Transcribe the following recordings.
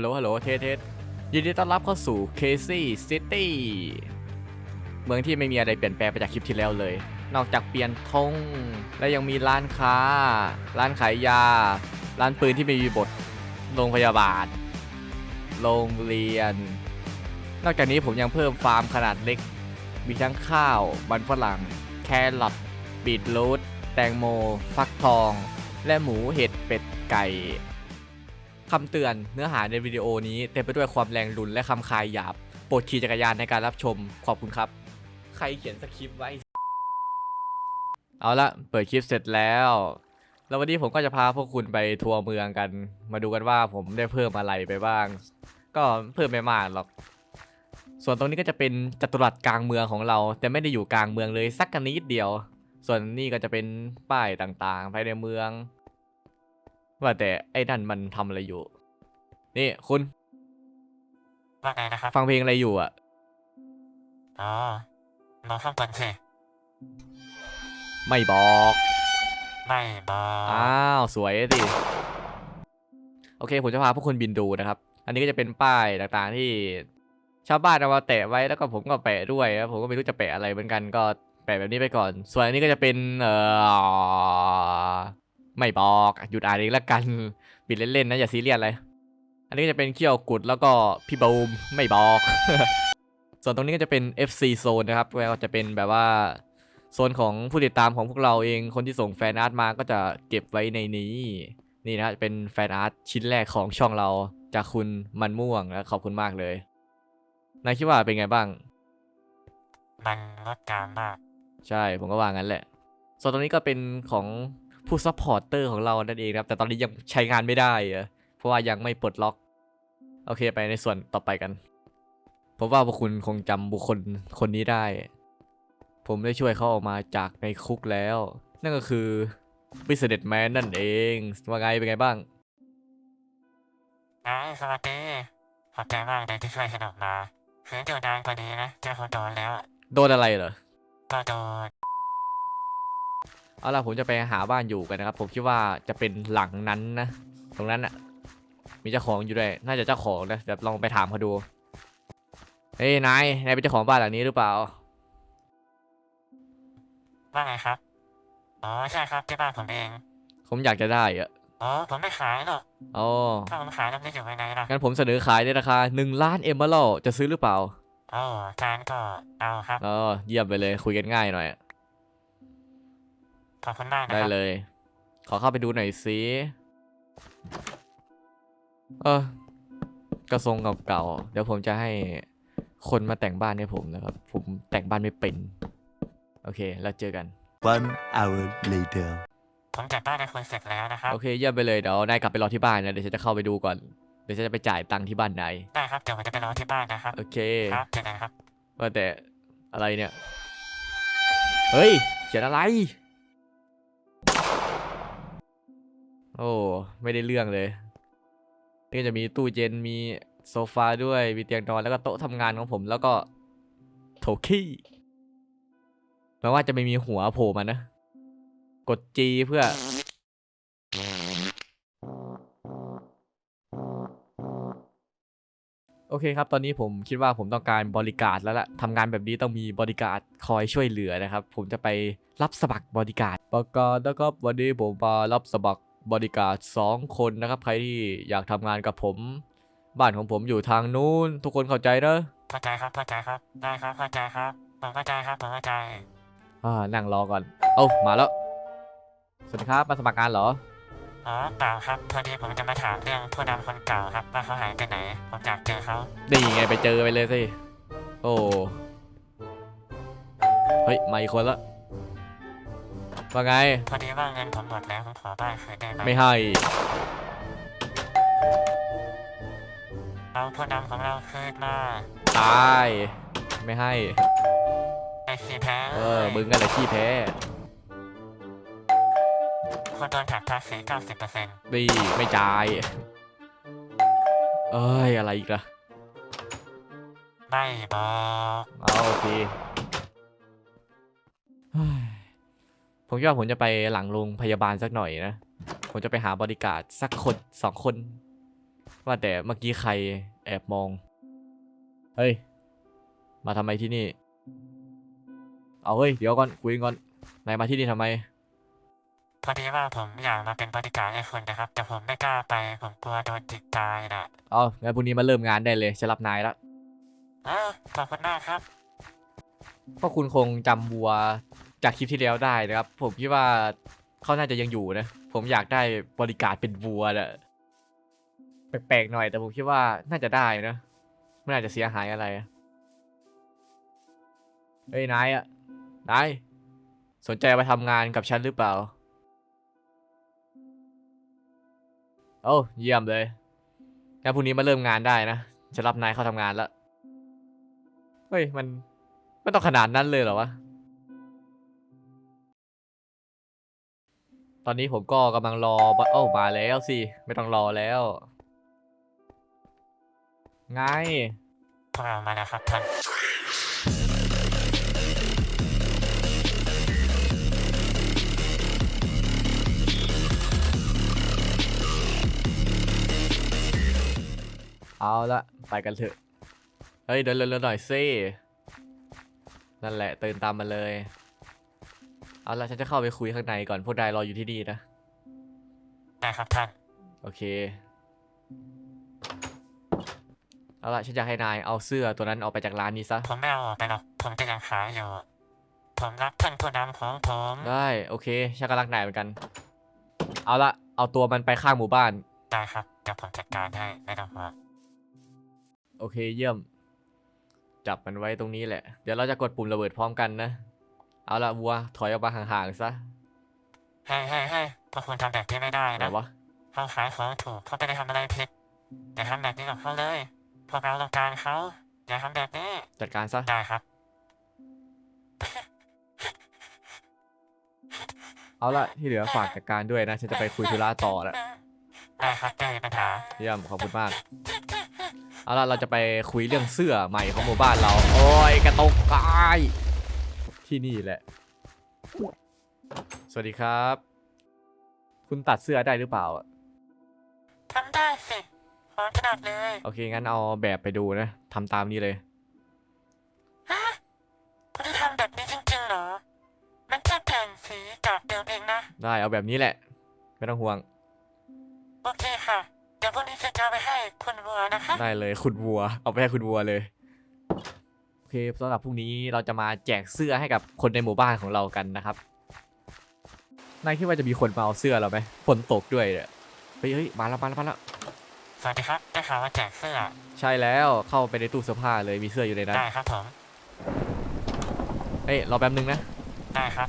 ฮัลโหลฮัลโหลเทสเทสยินดีต้อนรับเข้าสู่เคซี่ซิตี้เมืองที่ไม่มีอะไรเปลี่ยนแปลงไปจากคลิปที่แล้วเลย นอกจากเปลี่ยนธงและยังมีร้านค้า ร้านขายยา ร้านปืนที่ไม่มีบท โรงพยาบาล โรงเรียน นอกจากนี้ผมยังเพิ่มฟาร์มขนาดเล็ก มีทั้งข้าว มันฝรั่ง แครอทบีทรูทแตงโม ฟักทอง และหมูเห็ดเป็ดไก่ คำเตือนเนื้อหาในวิดีโอนี้เต็มไปด้วยความแรงรุนและคำคายหยาบ โปรดขี่จักรยานในการรับชม ขอบคุณครับ ใครเขียนสคริปต์ไว้ เอาละเปิดคลิปเสร็จแล้ว แล้ววันนี้ผมก็จะพาพวกคุณไปทัวร์เมืองกัน มาดูกันว่าผมได้เพิ่มอะไรไปบ้าง ก็เพิ่มไม่มากหรอก ส่วนตรงนี้ก็จะเป็นจัตุรัสกลางเมืองของเรา แต่ไม่ได้อยู่กลางเมืองเลยสักกันนิดเดียว ส่วนนี่ก็จะเป็นป้ายต่างๆ ภายในเมือง ว่าแต่ไอ้นั่นมันทำอะไรอยู่ นี่คุณว่าไงนะครับ ฟังเพลงอะไรอยู่อะ อ๋อรอข้างบนสิไม่บอก ไม่บอกอ้าว สวยสิ โอเค ผมจะพาพวกคุณบินดูนะครับ อันนี้ก็จะเป็นป้ายต่างๆที่ชาวบ้านเอามาแตะไว้แล้วก็ผมก็แปะด้วยนะผมก็ไม่รู้จะแปะอะไรเหมือนกันก็แปะแบบนี้ไปก่อน ส่วนอันนี้ก็จะเป็นเอ่อ ไม่บอกหยุดอ่านเองละกันปิดเล่นๆนะอย่าซีเรียสเลยอันนี้ก็จะเป็นเขี้ยวกุดแล้วก็พี่บูมไม่บอก ส่วนตรงนี้ก็จะเป็น FC Zone นะครับก็จะเป็นแบบว่าโซนของผู้ติดตามของพวกเราเองคนที่ส่งแฟนอาร์ตมาก็จะเก็บไว้ในนี้ นี่นะเป็นแฟนอาร์ตชิ้นแรกของช่องเราจากคุณมันม่วงและขอบคุณมากเลยนายคิดว่าเป็นไงบ้าง มันงดงามมาก ใช่ผมก็ว่างั้นแหละ ส่วนตรงนี้ก็เป็นของ ผู้ซัพพอร์เตอร์ของเรานั่นเองนะครับ แต่ตอนนี้ยังใช้งานไม่ได้อะเพราะว่ายังไม่ปลดล็อก โอเคไปในส่วนต่อไปกันผมว่าพวกคุณคงจำบุคคลคนนี้ได้ ผมได้ช่วยเขาออกมาจากในคุกแล้ว นั่นก็คือ Business Man นั่นเอง ว่าไงเป็นไงบ้างไอ้สวัสดีขอบใจมากเลยที่ช่วยฉันออกมาคืออยู่นานกว่านี้นะเจอคนโดนแล้วอะโดนอะไรเหรอก็โดน เอาล่ะผมจะไปหาบ้านอยู่กันนะครับ ผมคิดว่าจะเป็นหลังนั้นนะ ตรงนั้นอะมีเจ้าของอยู่ด้วย น่าจะเจ้าของนะเดี๋ยวลองไปถามเขาดู เฮ้ยนาย นายเป็นเจ้าของบ้านหลังนี้หรือเปล่า ว่าไงครับ อ๋อใช่ครับที่บ้านผมเอง ผมอยากจะได้อะอ๋อผมไม่ขายหรอกอ๋อถ้าผมขายแล้วจะอยู่ยังไงล่ะ งั้นผมเสนอขายในราคา1ล้านเอมเบอร์จะซื้อหรือเปล่า อ๋อจานก็เอาครับ อ๋อเยี่ยมไปเลยคุยกันง่ายหน่อย ขอบคุณมากนะได้ครับเลย ขอเข้าไปดูหน่อยสิเออกระทรงเก่าๆเดี๋ยวผมจะให้คนมาแต่งบ้านให้ผมนะครับ ผมแต่งบ้านไม่เป็น โอเค แล้วเจอกัน One hour later. ผมจัดบ้านให้คุณเสร็จแล้วนะครับ โอเคเยี่ยมไปเลยเดี๋ยวนายกลับไปรอที่บ้านนะเดี๋ยวฉันจะเข้าไปดูก่อนเดี๋ยวฉันจะไปจ่ายตังค์ที่บ้านนายได้ครับ เดี๋ยวผมจะไปรอที่บ้านนะครับ โอเค ครับเจอกันครับ ว่าแต่อะไรเนี่ย เฮ้ยเขียนอะไร โอ้ไม่ได้เรื่องเลย นี่จะมีตู้เย็นมีโซฟาด้วยมีเตียงนอนแล้วก็โต๊ะทำงานของผมแล้วก็โถขี้แม้ว่าจะไม่มีหัวโผล่มานะ กด G เพื่อ โอเคครับ ตอนนี้ผมคิดว่าผมต้องการบริการแล้วล่ะทำงานแบบนี้ต้องมีบริการคอยช่วยเหลือนะครับ ผมจะไปรับสมัครบริการประกาศนะครับวันนี้ผมมารับสมัคร บริการสองคนนะครับ ใครที่อยากทำงานกับผม บ้านของผมอยู่ทางนู้น ทุกคนเข้าใจเนอะเข้าใจครับเข้าใจครับได้ครับเข้าใจครับผมเข้าใจครับผมเข้าใจอ่านั่งรอก่อน เอ้ามาแล้ว สวัสดีครับมาสมัครงานเหรออ๋อเปล่าครับพอดีผมจะมาถามเรื่องผู้นำคนเก่าครับว่าเขาหายไปไหน ผมอยากเจอเขานี่ไงไปเจอไปเลยสิ โอ้ เฮ้ยมาอีกคนละ ว่าไง พอดีว่าเงินผมหมดแล้วผมขอบ้านคืนได้ไหมไม่ให้ เอาผู้นำของเราคืนมาตาย ไม่ให้ ไอ้ขี้แพ้เออ มึงกันแหละขี้แพ้คนโดนถักภาษี90%ดีไม่จ่าย เอ้ย อะไรอีกล่ะ ไม่บอก เอาโอเค ผมคิดว่าผมจะไปหลังโรงพยาบาลสักหน่อยนะ ผมจะไปหาบริการดสักคนสองคน ว่าแต่เมื่อกี้ใครแอบมอง เฮ้ย มาทำไมที่นี่ เอาเฮ้ย เดี๋ยวก่อนคุยกันก่อน นายมาที่นี่ทำไม พอดีว่าผมอยากมาเป็นบริการให้คุณนะครับ แต่ผมไม่กล้าไป ผมกลัวโดนจิกตายนะเอางั้นพรุ่งนี้มาเริ่มงานได้เลยฉันรับนายละอ้าวขอบคุณมากครับเพราะคุณคงจำวัว จากคลิปที่แล้วได้นะครับ ผมคิดว่าเขาน่าจะยังอยู่นะ ผมอยากได้บริการเป็นวัวนะแปลกๆหน่อย แต่ผมคิดว่าน่าจะได้นะไม่น่าจะเสียหายอะไรเฮ้ยนายอะนายสนใจมาทำงานกับฉันหรือเปล่าโอ้เยี่ยมเลยงั้นพรุ่งนี้มาเริ่มงานได้นะจะรับนายเข้าทำงานแล้วเฮ้ยมันไม่ต้องขนาดนั้นเลยเหรอวะ ตอนนี้ผมก็กำลังรอบัตเอ้ามาแล้วสิ ไม่ต้องรอแล้ว ไงพวกเรามาแล้วครับท่านเอาละไปกันเถอะ เฮ้ย เดินเร็วๆหน่อยสินั่นแหละเตือนตามมาเลย เอาละฉันจะเข้าไปคุยข้างในก่อนพวกนายรออยู่ที่นี่นะ ได้ครับท่าน โอเค เอาละฉันอยากให้นายเอาเสื้อตัวนั้นออกไปจากร้านนี้ซะ ผมไม่เอาออกไปหรอกผมจะยังขายอยู่ ผมรักท่านผู้นำของผม ได้โอเคฉันก็รักนายเหมือนกัน เอาละเอาตัวมันไปข้างหมู่บ้าน ได้ครับเดี๋ยวผมจัดการให้ไม่ต้องห่วงโอเคเยี่ยม จับมันไว้ตรงนี้แหละ เดี๋ยวเราจะกดปุ่มระเบิดพร้อมกันนะ เอาละวัวถอยออกมาห่างๆซะเฮ้ยเฮ้ยเฮ้ยพวกคุณทำแบบนี้ไม่ได้ไหนนะวะเขาขายของถูกเขาไม่ได้ทำอะไรผิดอย่าทำแบบนี้กับเขาเลย พวกเราต้องการเขาอย่าทำแบบนี้จัดการซะได้ครับ เอาละที่เหลือฝากจัดการด้วยนะฉันจะไปคุยธุระต่อละได้ครับไม่มีปัญหาเยี่ยมขอบคุณมากเอาละเราจะไปคุยเรื่องเสื้อใหม่ของหมู่บ้านเรา โอ้ยกระตกตาย ที่นี่แหละ สวัสดีครับ คุณตัดเสื้อได้หรือเปล่าทำได้สิพร้อมถนัดเลย โอเค งั้นเอาแบบไปดูนะทำตามนี้เลย ฮะคุณจะทำแบบนี้จริงๆเหรอ มันแค่แผ่นสีจากเดิมเองนะ ได้เอาแบบนี้แหละ ไม่ต้องห่วง โอเคค่ะ เดี๋ยวพรุ่งนี้ฉันจะเอาไปให้คุณบัวนะคะ ได้เลย คุณวัว เอาไปให้คุณวัวเลยโอเคสำหรับพรุ่งนี้เราจะมาแจกเสื้อให้กับคนในหมู่บ้านของเรากันนะครับนายคิดว่าจะมีคนมาเอาเสื้อเราไหมฝนตกด้วยเนี่ยเฮ้ยเฮ้ยมาแล้วมาแล้วมาแล้วสวัสดีครับได้ข่าวว่าแจกเสื้อ ใช่แล้วเข้าไปในตู้เสื้อผ้าเลยมีเสื้ออยู่ในนั้นได้ครับผมเฮ้ยรอแป๊บนึงนะได้ครับ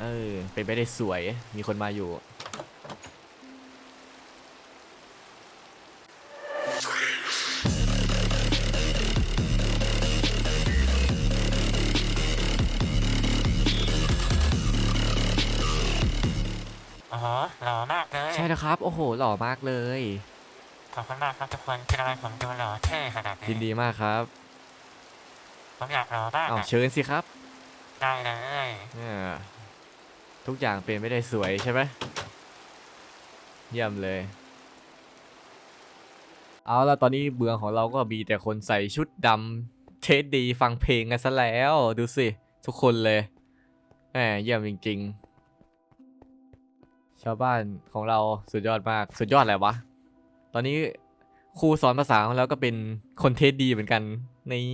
เออเป็นไปได้สวยมีคนมาอยู่ โอ้โหหล่อมากเลยใช่แล้วครับ โอ้โห หล่อมากเลย ขอบคุณมากครับทุกคนที่ทำให้ผมดูหล่อเท่ขนาดนี้ยินดีมากครับผมอยากหล่อบ้างเอาอะเชิญสิครับได้เลยเนี่ยทุกอย่างเป็นไม่ได้สวยใช่ไหมเยี่ยมเลย เอาละตอนนี้เบืองของเราก็มีแต่คนใส่ชุดดำเทสดีฟังเพลงกันซะแล้ว ดูสิ ทุกคนเลยแหมเยี่ยมจริง ๆ ชาวบ้านของเราสุดยอดมาก สุดยอดอะไรวะ ตอนนี้ครูสอนภาษาของเราก็เป็นคนเทสดีเหมือนกัน นี่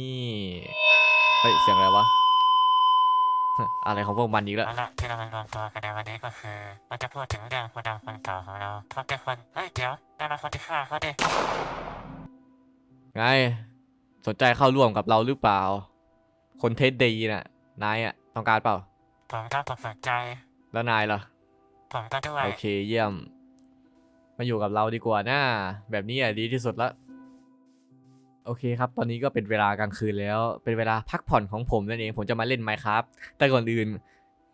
เฮ้ย เสียงอะไรวะ อะไรของพวกมันอีกแล้ว เอาละที่เรามารวมตัวกันในวันนี้ก็คือเราจะพูดถึงเรื่องคนดังคนเก่าของเราเพราะเป็นคนเฮ้ยเดี๋ยวนั่นมาคนที่ฆ่าเขาดิไง สนใจเข้าร่วมกับเราหรือเปล่า คนเทสดีน่ะ นายอะต้องการเปล่า ผมก็ผมสนใจ แล้วนายล่ะ ผมก็ด้วย โอเคเยี่ยม มาอยู่กับเราดีกว่านะแบบนี้อะดีที่สุดละ โอเคครับ ตอนนี้ก็เป็นเวลากลางคืนแล้ว เป็นเวลาพักผ่อนของผมนั่นเอง ผมจะมาเล่นไมค์ครับแต่ก่อนอื่น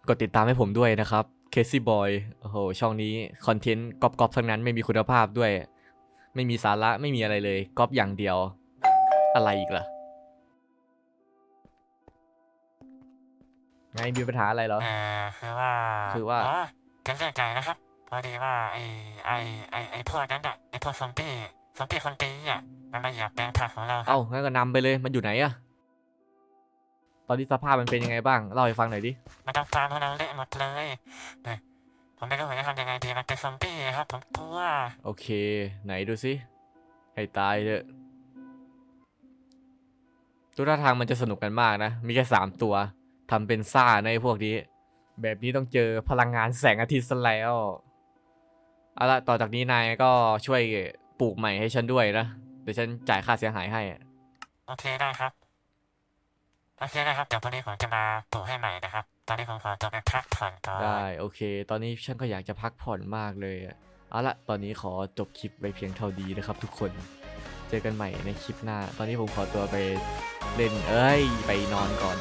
กดติดตามให้ผมด้วยนะครับ Casey Boy โอ้โห ช่องนี้ คอนเทนต์ก๊อปๆทั้งนั้นไม่มีคุณภาพด้วย ไม่มีสาระไม่มีอะไรเลยก๊อปอย่างเดียว อะไรอีกล่ะ ไงมีปัญหาอะไรเหรอ เออคือว่าคือว่า อ๋อ เป็นเรื่องใหญ่นะครับ พอดีว่าไอ้ไอ้ไอ้ไอ้พวกนั้นอะไอ้พวกซอมบี้ซอมบี้คนตีอะมันมาเหยียบแปลงผักของเราครับเอ้างั้นก็นำไปเลยมันอยู่ไหนอะตอนนี้สภาพมันเป็นยังไงบ้างเล่าให้ฟังหน่อยดิมันต้องฟาร์มของเราเละหมดเลยเนี่ยผมไม่รู้ว่าจะทำยังไงดีมันเป็นซอมบี้ครับผมกลัวโอเค ไหนดูสิให้ตายเถอะดูท่าทางมันจะสนุกกันมากนะ มีแค่สามตัวทำเป็นซ่าในพวกนี้ แบบนี้ต้องเจอพลังงานแสงอาทิตย์ซะแล้วเอาละต่อจากนี้นายก็ช่วยปลูกใหม่ให้ฉันด้วยนะเดี๋ยวฉันจ่ายค่าเสียหายให้อะโอเคได้ครับ โอเคได้ครับเดี๋ยวพรุ่งนี้ผมจะมาปลูกให้ใหม่นะครับ ตอนนี้ผมขอตัวไปพักผ่อนก่อนได้โอเค ตอนนี้ฉันก็อยากจะพักผ่อนมากเลยอะเอาละตอนนี้ขอจบคลิปไว้เพียงเท่านี้นะครับ ทุกคน เจอกันใหม่ในคลิปหน้า ตอนนี้ผมขอตัวไปเล่นเอ้ย ไปนอนก่อน